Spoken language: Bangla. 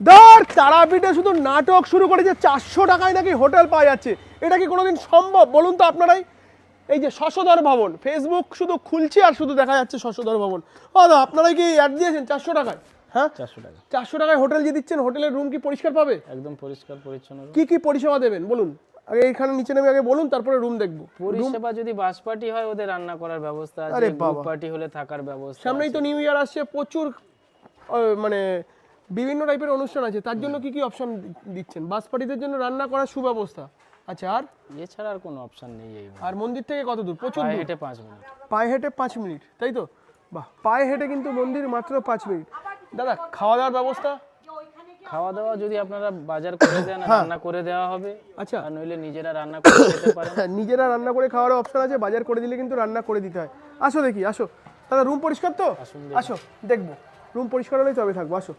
ধর তারাপীঠে শুধু নাটক শুরু করেছে চারশো টাকায় নাকি হোটেল পাওয়া যাচ্ছে। এটা কি কোনোদিন সম্ভব? বলুন তো আপনারাই। এই যে শশধর ভবন ফেসবুক শুধু খুলছে আর শুধু দেখা যাচ্ছে শশধর ভবন। ও দাদা আপনারাই কি অ্যাড দিয়েছেন চারশো টাকায়? হ্যাঁ? চারশো টাকা চারশো টাকায় হোটেল যে দিচ্ছেন হোটেলের রুম কি পরিষ্কার পাবে? একদম পরিষ্কার পরিচ্ছন্ন কি কি পরিষেবা দেবেন বলুন। আগে এইখানে নিচে নেমে আগে বলুন তারপরে রুম দেখব। পরিষেবা যদি বাস পার্টি হয় ওদের রান্না করার ব্যবস্থা আছে। পার্টি হলে থাকার ব্যবস্থা সামনেই তো নিউ ইয়ার আসছে প্রচুর মানে বিভিন্ন টাইপের অনুষ্ঠান আছে তার জন্য কি কি অপশন দিচ্ছেন? বাস পার্টিদের জন্য রান্না করার সুব্যবস্থা আচ্ছা আর? এছাড়া আর কোনো অপশন নেই এই আর মন্দির থেকে কত দূর? প্রচুর দূর। হেঁটে পাঁচ মিনিট। পায়ে হেঁটে পাঁচ মিনিট তাই তো? বাহ পায়ে হেঁটে কিন্তু মন্দির মাত্র পাঁচ মিনিট। দাদা খাওয়া দাওয়ার ব্যবস্থা? খাওয়া দাওয়া যদি আপনারা বাজার করে দেন রান্না করে দেওয়া হবে। আচ্ছা। আর নইলে নিজেরা রান্না করে খেতে পারেন। নিজেরা রান্না করে খাওয়ার অপশন আছে বাজার করে দিলে কিন্তু রান্না করে দিতে হয়। আসো দেখি আসো। দাদা রুম পরিষ্কার তো? আসো দেখব। রুম পরিষ্কার হলেই তবে থাকব আসো।